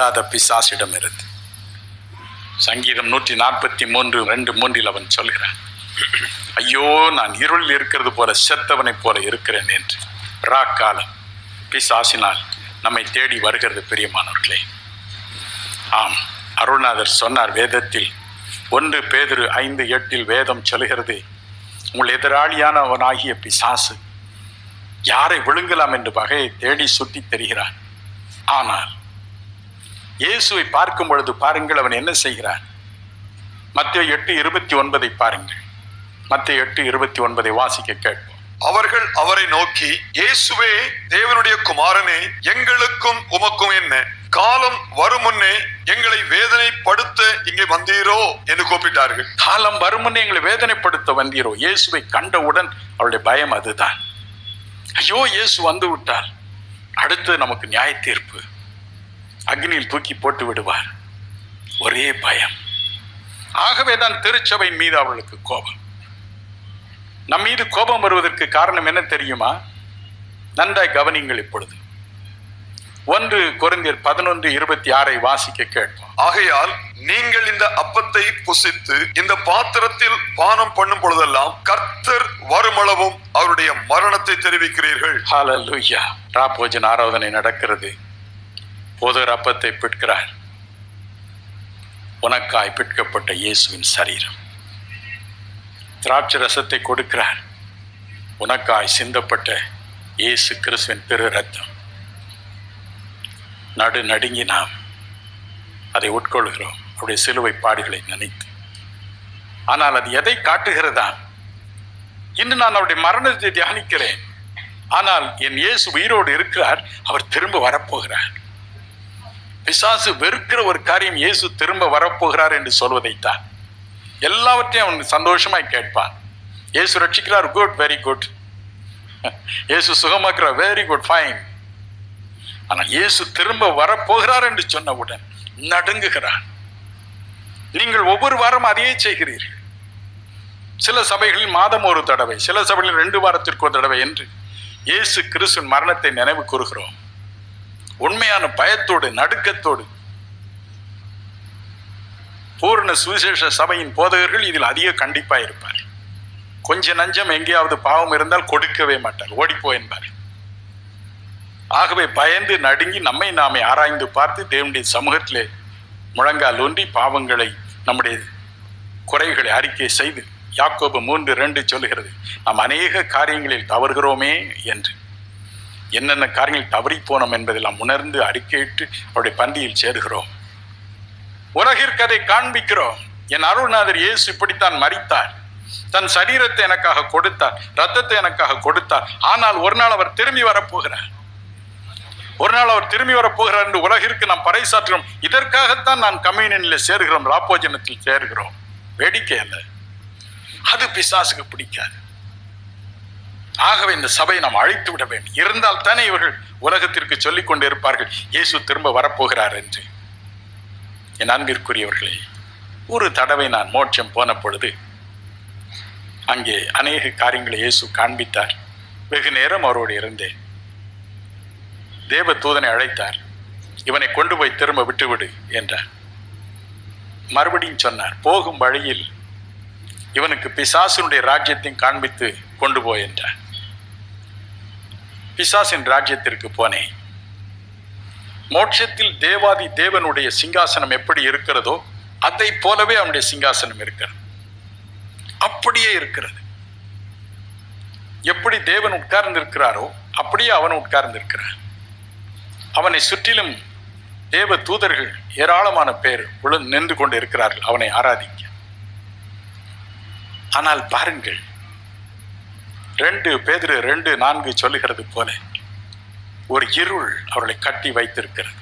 இல்லாத பிசாசிடம் இருந்து. சங்கீதம் நூற்றி நாற்பத்தி மூன்று ரெண்டு மூன்றில் அவன் சொல்கிறான் ஐயோ நான் இருளில் இருக்கிறது போல செத்தவனைப் போல இருக்கிறேன் என்று. ராக்காலம் பிசாசினால் நம்மை தேடி வருகிறது பிரியமானவர்களே. ஆம் அருள்நாதர் சொன்னார் வேதத்தில் ஒன்று பேதுரு ஐந்து எட்டில் வேதம் சொல்கிறது உங்கள் எதிராளியானவனாகிய பிசாசு யாரை விழுங்கலாம் என்று வகையை தேடி சுற்றித் தெரிகிறான். ஆனால் இயேசுவை பார்க்கும் பொழுது பாருங்கள் அவன் என்ன செய்கிறான்? மத்திய எட்டு இருபத்தி ஒன்பதை பாருங்கள். மத்திய எட்டு இருபத்தி ஒன்பதை வாசிக்க கேட்போம். அவர்கள் அவரை நோக்கி இயேசுவே தேவனுடைய குமாரனே எங்களுக்கும் உமக்கும் என்ன? காலம் வரும் முன்னே எங்களை வேதனைப்படுத்த இங்கே வந்தீரோ? என்று கூப்பிட்டார்கள். காலம் வருமுன்னே எங்களை வேதனைப்படுத்த வந்தீரோ? இயேசுவை கண்டவுடன் அவருடைய பயம் அதுதான். ஐயோ இயேசு வந்து விட்டார். அடுத்து நமக்கு நியாய தீர்ப்பு அக்னியில் தூக்கி போட்டு விடுவார். ஒரே பயம். ஆகவே தான் திருச்சபையின் மீது அவர்களுக்கு கோபம். நம் மீது கோபம் வருவதற்கு காரணம் என்ன தெரியுமா? நன்றாய் கவனிங்கள் இப்பொழுது. ஒன்று கொரிந்தியர் பதினொன்று இருபத்தி ஆறை வாசிக்க கேட்போம். ஆகையால் நீங்கள் இந்த அப்பத்தை புசித்து இந்த பாத்திரத்தில் பானம் பண்ணும் பொழுதெல்லாம் கர்த்தர் வருமளவும் அவருடைய மரணத்தை தெரிவிக்கிறீர்கள். ஆராதனை நடக்கிறது. போதர் அப்பத்தை பிற்கிறார். உனக்காய் பிற்கப்பட்ட இயேசுவின் சரீரம். திராட்சை ரசத்தை கொடுக்கிறார். உனக்காய் சிந்தப்பட்ட இயேசு கிறிஸ்துவின் திரு ரத்தம் நடு நடுங்கி நாம் அதை உட்கொள்கிறோம். அவருடைய சிலுவை பாடுகளை நினைத்து. ஆனால் அது எதை காட்டுகிறதா? இன்று நான் அவருடைய மரணத்தை தியானிக்கிறேன். ஆனால் என் இயேசு உயிரோடு இருக்கிறார். அவர் திரும்ப வரப்போகிறார். பிசாசு வெறுக்கிற ஒரு காரியம் இயேசு திரும்ப வரப்போகிறார் என்று சொல்வதைத்தான். எல்லாவற்றையும் அவன் சந்தோஷமாய் கேட்பான். இயேசு ரட்சிக்கிறார் குட் வெரி குட் இயேசு சுகமாக்குறார் வெரி குட் ஃபைன் ஆனால் இயேசு திரும்ப வரப்போகிறார் என்று சொன்னவுடன் நடுங்குகிறான் நீங்கள் ஒவ்வொரு வாரம் அதையே செய்கிறீர்கள். சில சபைகளில் மாதம் ஒரு தடவை சில சபைகளில் ரெண்டு வாரத்திற்கு ஒரு தடவை என்று இயேசு கிறிஸ்துவின் மரணத்தை நினைவு கூறுகிறோம். உண்மையான பயத்தோடு நடுக்கத்தோடு. பூர்ண சுவிசேஷ சபையின் போதகர்கள் இதில் அதிக கண்டிப்பாக இருப்பார். கொஞ்ச நஞ்சம் எங்கேயாவது பாவம் இருந்தால் கொடுக்கவே மாட்டார். ஓடிப்போ என்பார். ஆகவே பயந்து நடுங்கி நம்மை நாமே ஆராய்ந்து பார்த்து தேவனுடைய சமூகத்திலே முழங்கால் ஒன்றி பாவங்களை நம்முடைய குறைகளை அறிக்கை செய்து யாக்கோபு மூன்று ரெண்டு சொல்லுகிறது நாம் அநேக காரியங்களில் தவறுகிறோமே என்று. என்னென்ன காரியங்கள் தவறி போனோம் என்பதெல்லாம் உணர்ந்து அறிக்கையிட்டு அவருடைய பந்தியில் சேருகிறோம். உலகிற்கு அதை காண்பிக்கிறோம். என் அருள்நாதர் இயேசு இப்படித்தான் மறித்தார் தன் சரீரத்தை எனக்காக கொடுத்தார். ரத்தத்தை எனக்காக கொடுத்தார். ஆனால் ஒரு நாள் அவர் திரும்பி வரப்போகிறார். ஒரு நாள் அவர் திரும்பி வரப்போகிறார் என்று உலகிற்கு நாம் பறைசாற்றுகிறோம். இதற்காகத்தான் நான் கம்யூனியனில் சேருகிறோம். ராப்போஜனத்தில் சேருகிறோம். வேடிக்கை அல்ல. அது பிசாசுக்கு பிடிக்காது. ஆகவே இந்த சபையை நாம் அழைத்து விட வேண்டும். இருந்தால் தானே இவர்கள் உலகத்திற்கு சொல்லிக் கொண்டு இருப்பார்கள் இயேசு திரும்ப வரப்போகிறார் என்று. என் அன்பிற்குரியவர்களே ஒரு தடவை நான் மோட்சம் போன பொழுது அங்கே அநேக காரியங்களை இயேசு காண்பித்தார். வெகு நேரம் அவரோடு இருந்தேன். தேவ தூதனை அழைத்தார். இவனை கொண்டு போய் திரும்ப விட்டுவிடு என்றார். மறுபடியும் சொன்னார் போகும் வழியில் இவனுக்கு பிசாசினுடைய ராஜ்யத்தையும் காண்பித்து கொண்டு போய் என்றார். பிசாசின் ராஜ்யத்திற்கு போனேன். மோட்சத்தில் தேவாதி தேவனுடைய சிங்காசனம் எப்படி இருக்கிறதோ அதை போலவே அவனுடைய சிங்காசனம் இருக்கிறது. அப்படியே இருக்கிறது. எப்படி தேவன் உட்கார்ந்து இருக்கிறாரோ அப்படியே அவன் உட்கார்ந்து இருக்கிறான் அவனை சுற்றிலும் தேவ தூதர்கள் ஏராளமான பேர் உழு நின்று கொண்டு இருக்கிறார்கள் அவனை ஆராதிக்க. ஆனால் பாருங்கள் ரெண்டு பேதிரு ரெண்டு நான்கு சொல்லுகிறது போல ஒரு இருள் அவர்களை கட்டி வைத்திருக்கிறது.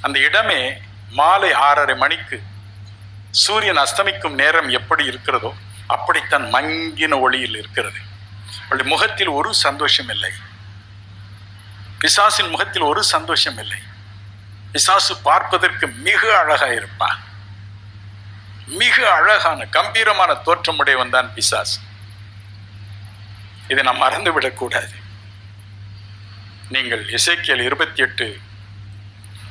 அந்த இடமே மாலை ஆறரை மணிக்கு சூரியன் அஸ்தமிக்கும் நேரம் எப்படி இருக்கிறதோ அப்படித்தான் மங்கின ஒளியில் இருக்கிறது. அவருடைய முகத்தில் ஒரு சந்தோஷம் இல்லை. பிசாசின் முகத்தில் ஒரு சந்தோஷம் இல்லை. பிசாசு பார்ப்பதற்கு மிக அழகாக இருப்பான். மிக அழகான கம்பீரமான தோற்றமுடையவன் தான் பிசாசு. இதை நாம் மறந்துவிடக்கூடாது. நீங்கள் இசைக்கியல் இருபத்தி எட்டு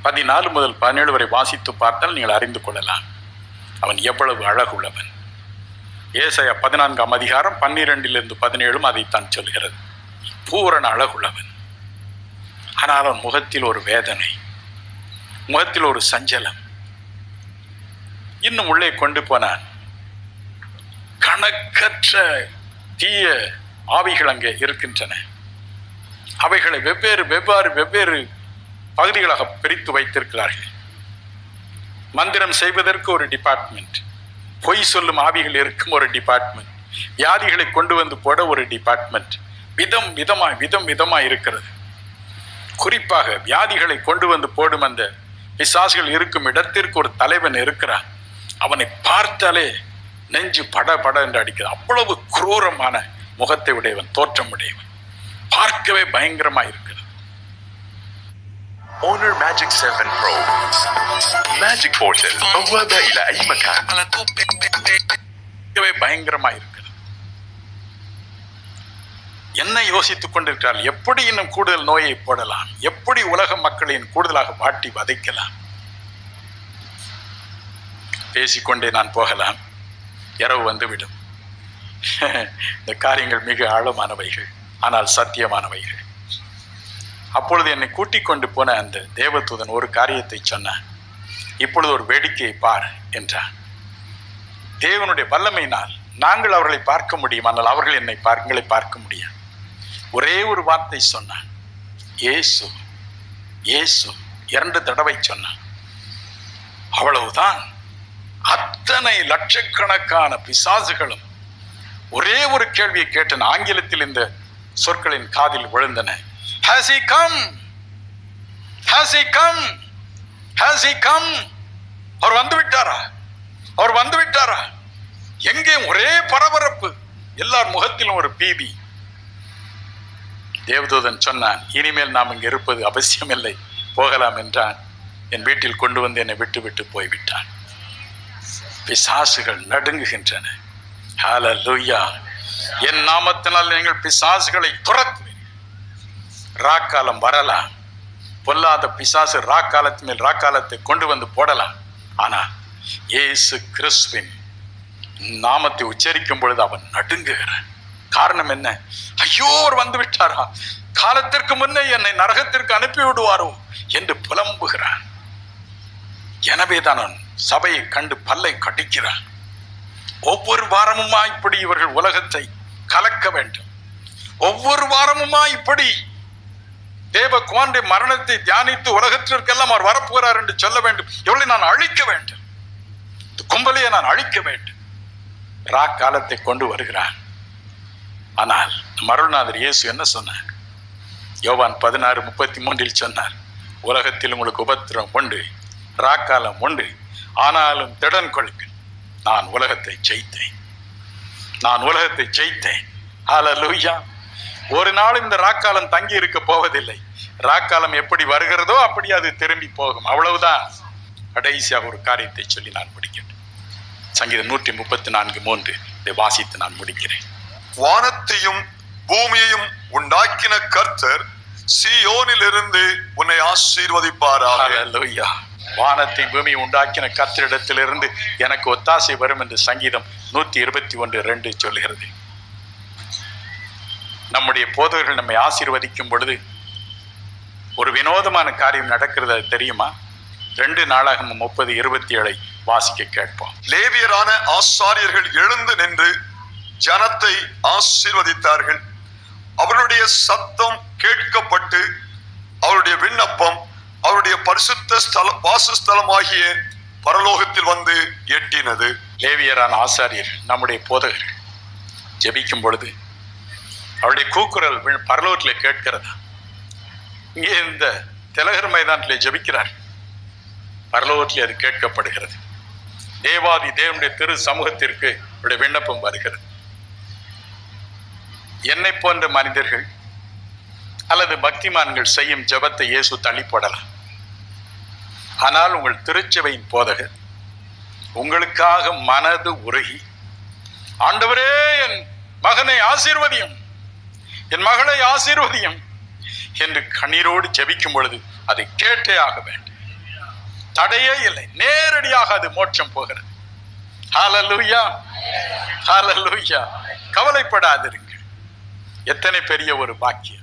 பதினாலு முதல் பதினேழு வரை வாசித்து பார்த்தால் நீங்கள் அறிந்து கொள்ளலாம். அவன் எவ்வளவு அழகுள்ளவன். ஏசாயா பதினான்காம் அதிகாரம் பன்னிரெண்டிலிருந்து பதினேழும் அதைத்தான் சொல்கிறது. பூரண அழகுள்ளவன். ஆனால் அவன் முகத்தில் ஒரு வேதனை. முகத்தில் ஒரு சஞ்சலம். இன்னும் உள்ளே கொண்டு போனான். கணக்கற்ற தீய ஆவிகள் அங்கே இருக்கின்றன. அவைகளை வெவ்வேறு வெவ்வேறு வெவ்வேறு பகுதிகளாக பிரித்து வைத்திருக்கிறார்கள். மந்திரம் செய்வதற்கு ஒரு டிபார்ட்மெண்ட் பொய் சொல்லும் ஆவிகள் இருக்கும் ஒரு டிபார்ட்மெண்ட் வியாதிகளை கொண்டு வந்து போட ஒரு டிபார்ட்மெண்ட் விதம் விதமாய் விதம் விதமாய் இருக்கிறது. குறிப்பாக வியாதிகளை கொண்டு வந்து போடும் அந்த பிசாசுகள் இருக்கும் இடத்திற்கு ஒரு தலைவன் இருக்கிறான். அவனை பார்த்தாலே நெஞ்சு பட பட என்று அடிக்கிறது. அவ்வளவு குரூரமான முகத்தை உடையவன் தோற்றம் உடையவன் பார்க்கவே பயங்கரமா இருக்கிறது Honor Magic 7 Pro Magic Portal بوابة إلى أي مكان على طول بيك بيك بيك பார்க்கவே பயங்கரமா இருக்கிறது என்ன யோசித்துக் கொண்டிருக்கிறார் எப்படி இன்னும் கூடுதல் நோயை போடலாம் எப்படி உலக மக்களின் கூடுதலாக வாட்டி வதைக்கலாம் பேசிக்கொண்டே நான் போகலாம் இரவு வந்துவிடும் இந்த காரியங்கள் மிக ஆழமானவைகள் ஆனால் சத்தியமானவைகள். அப்பொழுது என்னை கூட்டிக் கொண்டு போன அந்த தேவதூதன் ஒரு காரியத்தை சொன்னான். இப்பொழுது ஒரு வேடிக்கையை பார் என்றான். தேவனுடைய வல்லமையினால் நாங்கள் அவர்களை பார்க்க முடியும் ஆனால் அவர்கள் என்னை பார்க்கங்களை பார்க்க முடியும் ஒரே ஒரு வார்த்தை சொன்னான். ஏசு ஏசு இரண்டு தடவை சொன்னான். அவ்வளவுதான். அத்தனை லட்சக்கணக்கான பிசாசுகளும் ஒரே ஒரு கேள்வியை கேட்டன. ஆங்கிலத்தில் இந்த சொற்களின் காதில் விழுந்தன. Has he come has he come has he come அவர் வந்து விட்டாரா அவர் வந்து விட்டாரா எங்கே? ஒரே பரபரப்பு. எல்லார் முகத்திலும் ஒரு பீதி. தேவதூதன் சொன்னான் இனிமேல் நாம் இங்கே இருப்பது அவசியமில்லை. போகலாம் என்றான். என் வீட்டில் கொண்டு வந்து என்னை விட்டு விட்டு போய்விட்டான். பிசாசுகள் நடுங்குகின்றன. என் நாமத்தினால் நீங்கள் பிசாசுகளை துரத்துவீர்கள் ராக்காலம் வரலாம். பொல்லாத பிசாசு ராக்காலத்து மேல் ராக்காலத்தை கொண்டு வந்து போடலாம். ஆனால் இயேசு கிறிஸ்துவின் நாமத்தை உச்சரிக்கும் பொழுது அவன் நடுங்குகிறான். காரணம் என்ன? ஐயோர் வந்து விட்டாரா? காலத்திற்கு முன்னே என்னை நரகத்திற்கு அனுப்பி விடுவாரோ என்று புலம்புகிறான். எனவேதான் அவன் சபையை கண்டு பல்லை கடிக்கிறான். ஒவ்வொரு வாரமுமா இப்படி இவர்கள் உலகத்தை கலக்க வேண்டும். ஒவ்வொரு வாரமுமா இப்படி தேவ மரணத்தை தியானித்து உலகத்திற்கெல்லாம் அவர் வரப்போகிறார் என்று சொல்ல வேண்டும். இவளை நான் அழிக்க வேண்டும். இந்த கும்பலையை நான் அழிக்க வேண்டும். ரா காலத்தை கொண்டு வருகிறான் ஆனால் மருள்நாதர் இயேசு என்ன சொன்னார்? யோவான் பதினாறு முப்பத்தி மூன்றில் சொன்னார் உலகத்தில் உங்களுக்கு உபத்திரம் உண்டு ராக்காலம் உண்டு. ஆனாலும் திடன் கொள்க. நான் உலகத்தை ஜெயித்தேன். நான் உலகத்தை ஜெயித்தேன். ஹalleluya. ஒரு நாள் இந்த ராக்காலம் தங்கி இருக்க போவதில்லை. ராக்காலம் எப்படி வருகிறதோ அப்படி அது திரும்பி போகும். அவ்வளவுதான். கடைசியாக ஒரு காரியத்தை சொல்லி நான் முடிக்கிறேன் சங்கீதம் நூற்றி முப்பத்தி நான்கு மூன்று. இதை வாசித்து நான் முடிக்கிறேன். வானத்தையும் பூமியையும் உண்டாக்கின கர்த்தர் சீயோனிலிருந்து உன்னை ஆசீர்வதிப்பாராக. ஹalleluya. வானத்தை பூமி உண்டாக்கின கத்திரிடத்திலிருந்து எனக்கு ஒத்தாசை வரும் என்று சங்கீதம் நூற்றி இருபத்தி ஒன்று ரெண்டு சொல்கிறது. நம்முடைய போதகர்கள் நம்மை ஆசீர்வதிக்கும் பொழுது ஒரு வினோதமான காரியம் நடக்கிறது அது தெரியுமா? ரெண்டு நாளாக முப்பது இருபத்தி ஏழை வாசிக்க கேட்போம். லேவியரான ஆசாரியர்கள் எழுந்து நின்று ஜனத்தை ஆசீர்வதித்தார்கள். அவருடைய சத்தம் கேட்கப்பட்டு அவருடைய விண்ணப்பம் பரிசுத்த ஸ்தல வாசஸ்தலமாகிய பரலோகத்தில் வந்து எட்டினது. லேவியரான ஆசாரியர் நம்முடைய போதகர் ஜெபிக்கும் பொழுது அவருடைய கூக்குரல் பரலோகத்தில் பரலோகத்திலே கேட்கிறதா? இங்கே இந்த திலகர் மைதானத்தில் ஜெபிக்கிறார். பரலோகத்தில் அது கேட்கப்படுகிறது. தேவாதி தேவனுடைய திரு சமூகத்திற்கு அவருடைய விண்ணப்பம் வருகிறது. என்னை போன்ற மனிதர்கள் அல்லது பக்திமான்கள் செய்யும் ஜெபத்தை இயேசு தள்ளிப்படலாம் ஆனால் உங்கள் திருச்சபையின் போதகர் உங்களுக்காக மனது உருகி ஆண்டவரே என் மகனை ஆசீர்வதியும் என் மகளை ஆசீர்வதியும் என்று கண்ணீரோடு ஜெபிக்கும் பொழுது அதை கேட்டே ஆக வேண்டும். தடையே இல்லை. நேரடியாக அது மோட்சம் போகிறது. ஹalleluya ஹalleluya கவலைப்படாதிருங்கள். எத்தனை பெரிய ஒரு பாக்கியம்.